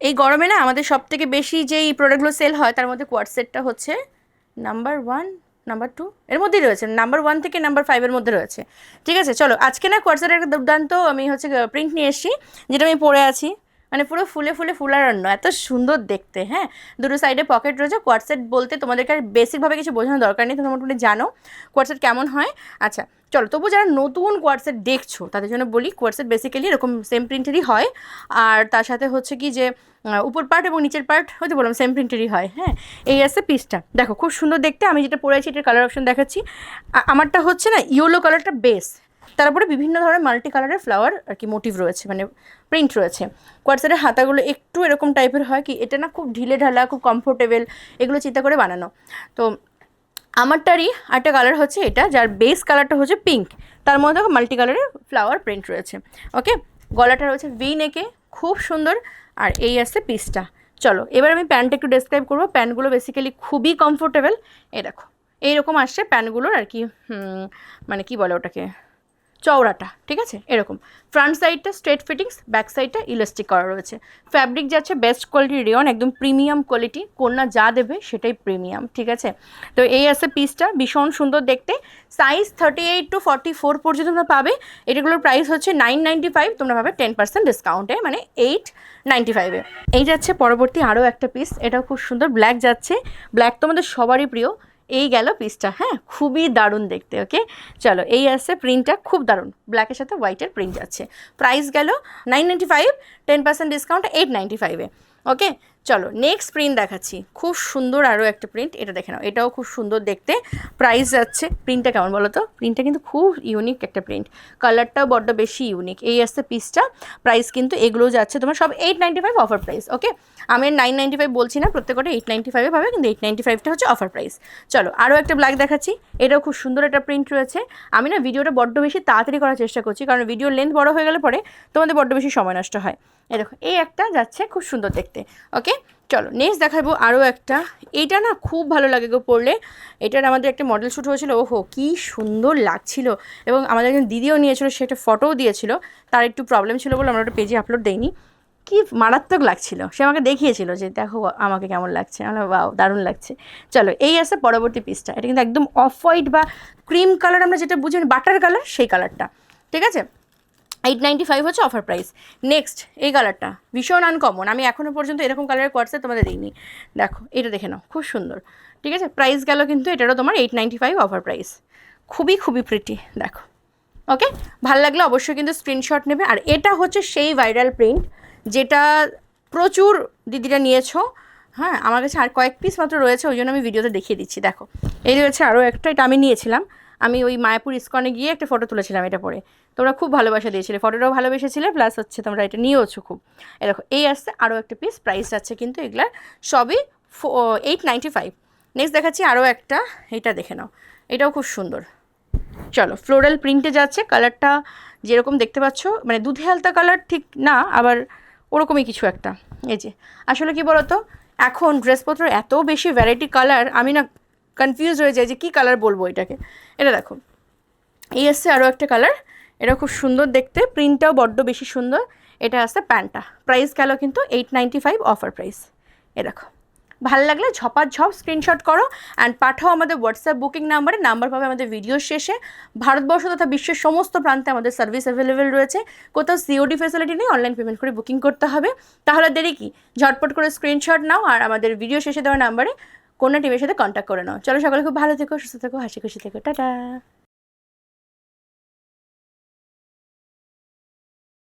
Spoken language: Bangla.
এই গরমে না আমাদের সব থেকে বেশি যেই প্রোডাক্টগুলো সেল হয়, তার মধ্যে কোয়ারসেটটা হচ্ছে নাম্বার ওয়ান নাম্বার টু এর মধ্যেই রয়েছে নাম্বার ওয়ান থেকে নাম্বার ফাইভের মধ্যে রয়েছে। ঠিক আছে, চলো, আজকে না কোয়ারসেটের একটা দুর্দান্ত আমি হচ্ছে প্রিন্ট নিয়ে এসেছি, যেটা আমি পরে আছি। মানে পুরো ফুলে ফুলে ফুলারান্য এত সুন্দর দেখতে হ্যাঁ? দুটো সাইডে পকেট রয়েছে কোয়ারসেট বলতে তোমাদেরকে আর বেসিকভাবে কিছু বোঝানোর দরকার নেই, তোমরা মোটামুটি জানো কোয়ারসেট কেমন হয়। আচ্ছা চলো তবু যারা নতুন কোয়ারসেট দেখছ, তাদের জন্য বলি কোয়ারসেট বেসিক্যালি এরকম সেম প্রিন্টেরই হয়। আর তার সাথে হচ্ছে কি যে উপর পার্ট এবং নিচের পার্ট হয়তো বললাম সেম প্রিন্টেরই হয় হ্যাঁ? এই আছে পিসটা দেখো, খুব সুন্দর দেখতে, আমি যেটা পরে আছি, এটার কালার অপশন দেখাচ্ছি। আমারটা হচ্ছে না ইয়েলো কালারটা বেস তারপরে বিভিন্ন ধরনের মাল্টি কালারের ফ্লাওয়ার আর কি মোটিভ রয়েছে মানে প্রিন্ট রয়েছে। কোয়ারসেটের হাতাগুলো একটু এরকম টাইপের হয় কি, এটা না খুব ঢিলে ঢালা, খুব কমফোর্টেবল এগুলো চিন্তা করে বানানো। তো আমারটারই একটা কালার হচ্ছে এটা, যার বেস কালারটা হচ্ছে পিঙ্ক তার মধ্যে মাল্টি কালারের ফ্লাওয়ার প্রিন্ট রয়েছে। ওকে গলাটা রয়েছে ভি নেকে খুব সুন্দর। আর এই আছে পিসটা চলো, এবার আমি প্যান্টটা একটু ডেসক্রাইব করব। প্যান্টগুলো বেসিক্যালি খুবই কমফোর্টেবল এই দেখো, এইরকম আসছে প্যান্টগুলোর আর কি মানে কি বলে ওটাকে? চওড়াটা, ঠিক আছে? এরকম। ফ্রন্ট সাইডটা স্ট্রেট ফিটিংস ব্যাক সাইডটা ইলাস্টিক করা রয়েছে। ফ্যাব্রিক যাচ্ছে বেস্ট কোয়ালিটি রেয়ন একদম প্রিমিয়াম কোয়ালিটি কন্যা যা দেবে সেটাই প্রিমিয়াম ঠিক আছে? তো এই আছে পিসটা ভীষণ সুন্দর দেখতে। Size thirty eight to forty four পর্যন্ত তোমরা পাবে। এটাগুলোর প্রাইস হচ্ছে নাইন নাইনটি ফাইভ তোমরা পাবে টেন পার্সেন্ট ডিসকাউন্টে মানে এইট নাইনটি ফাইভে এই যাচ্ছে পরবর্তী আরও একটা পিস এটাও খুব সুন্দর ব্ল্যাক যাচ্ছে। ব্ল্যাক তোমাদের সবারই প্রিয়। এই গেল পিসটা হ্যাঁ? খুবই দারুণ দেখতে ওকে চলো, এই আছে প্রিন্টটা খুব দারুণ। ব্ল্যাকের সাথে হোয়াইটের প্রিন্ট আছে। প্রাইস গেল nine ninety five ten percent discount eight ninety ফাইভে ওকে চলো নেক্সট প্রিন্ট দেখাচ্ছি। খুব সুন্দর আরও একটা প্রিন্ট এটা দেখে নাও। এটাও খুব সুন্দর দেখতে। প্রাইস যাচ্ছে প্রিন্টটা কেমন বলো তো প্রিন্টটা কিন্তু খুব ইউনিক একটা প্রিন্ট কালারটাও বড্ড বেশি ইউনিক এই আসছে পিসটা প্রাইস কিন্তু এগুলো যাচ্ছে তোমার সব eight ninety five offer price okay আমি নাইন নাইনটি ফাইভ বলছি না, প্রত্যেকটা এইট নাইনটি ফাইভে পাবে, কিন্তু এইট নাইনটি ফাইভটা হচ্ছে অফার প্রাইস চলো আরও একটা ব্ল্যাক দেখাচ্ছি। এটাও খুব সুন্দর একটা প্রিন্ট রয়েছে। আমি না ভিডিওটা বড্ড বেশি তাড়াতাড়ি করার চেষ্টা করছি, কারণ ভিডিওর লেন্থ বড় হয়ে গেলে পরে তোমাদের বড্ড বেশি সময় নষ্ট হয়। এই দেখো, এই একটা যাচ্ছে খুব সুন্দর দেখতে ওকে চলো নেক্সট দেখাবো আরও একটা। এইটা না খুব ভালো লাগে গো পড়লে। এটার আমাদের একটা মডেল শ্যুট হয়েছিল, ওহো, কি সুন্দর লাগছিল। এবং আমাদের একজন দিদিও নিয়েছিল, সে একটা ফটোও দিয়েছিল। তার একটু প্রবলেম ছিল বলে আমরা ওটা পেজে আপলোড দেইনি। কি মারাত্মক লাগছিল। সে আমাকে দেখিয়েছিল যে, দেখো, আমাকে কেমন লাগছে। আমরা বাও দারুণ লাগছে। চলো, এই আছে পরবর্তী পিসটা এটা কিন্তু একদম অফ হোয়াইট বা ক্রিম কালার আমরা যেটা বুঝি বাটার কালার সেই কালারটা ঠিক আছে? এইট নাইনটি ফাইভ হচ্ছে অফার প্রাইস নেক্সট এই কালারটা ভীষণ আনকমন আমি এখনও পর্যন্ত এরকম কালারের কোয়ার্সে তোমাদের দিইনি। দেখো, এটা দেখে নাও, খুব সুন্দর। ঠিক আছে? প্রাইস গেল কিন্তু এটারও তোমার eight ninety five offer price খুবই খুবই প্রিটি দেখো। ওকে ভালো লাগলে অবশ্যই কিন্তু স্ক্রিনশট নেবে। আর এটা হচ্ছে সেই ভাইরাল প্রিন্ট যেটা প্রচুর দিদিরা নিয়েছো। হ্যাঁ আমার কাছে আর কয়েক পিস মাত্র রয়েছে, ওই জন্য আমি ভিডিওতে দেখিয়ে দিচ্ছি। দেখো, এই রয়েছে আরও একটা, এটা আমি নিয়েছিলাম। আমি ওই মায়াপুর ইস্কনে গিয়ে একটা ফটো তুলেছিলাম এটা পরে। তোমরা খুব ভালোবাসা দিয়েছিলে। ফটোটাও ভালোবেসেছিলে প্লাস হচ্ছে তোমরা এটা নিয়েওছো খুব। এ দেখো, এই আসছে আরও একটা পিস প্রাইস যাচ্ছে কিন্তু এগুলার সবই এইট নাইনটি ফাইভ নেক্সট দেখাচ্ছি আরও একটা, এটা দেখে নাও। এটাও খুব সুন্দর। চলো ফ্লোরাল প্রিন্টে যাচ্ছে কালারটা যেরকম দেখতে পাচ্ছ মানে দুধে হালতা কালার ঠিক না, আবার ওরকমই কিছু একটা। এই যে, আসলে কি বলতো? এখন ড্রেসপত্র এত বেশি ভ্যারাইটি কালার আমি না কনফিউজ হয়ে যায় যে কী কালার বলব এটাকে। এটা দেখো। এই আসছে আরও একটা কালার এটা খুব সুন্দর দেখতে। প্রিন্টটাও বড্ড বেশি সুন্দর। এটা আসছে প্যান্টটা প্রাইস গেল কিন্তু eight ninety five offer price এ দেখো। ভালো লাগলে ঝপার ঝপ স্ক্রিনশট করো। অ্যান্ড পাঠাও আমাদের হোয়াটসঅ্যাপ বুকিং নাম্বারে নাম্বার পাবে আমাদের ভিডিওর শেষে। ভারতবর্ষ তথা বিশ্বের সমস্ত প্রান্তে আমাদের সার্ভিস অ্যাভেলেবেল রয়েছে। কোথাও সিওডি ফেসিলিটি নেই। অনলাইন পেমেন্ট করে বুকিং করতে হবে। তাহলে দেরি কি? ঝটপট করে স্ক্রিনশট নাও আর আমাদের ভিডিও শেষে দেওয়া নাম্বারে কোনো টিমের সাথে কন্ট্যাক্ট করে নাও। চলো সকলে খুব ভালো থেকো, সুস্থ থেকো, হাসি খুশি থেকো। টাটা।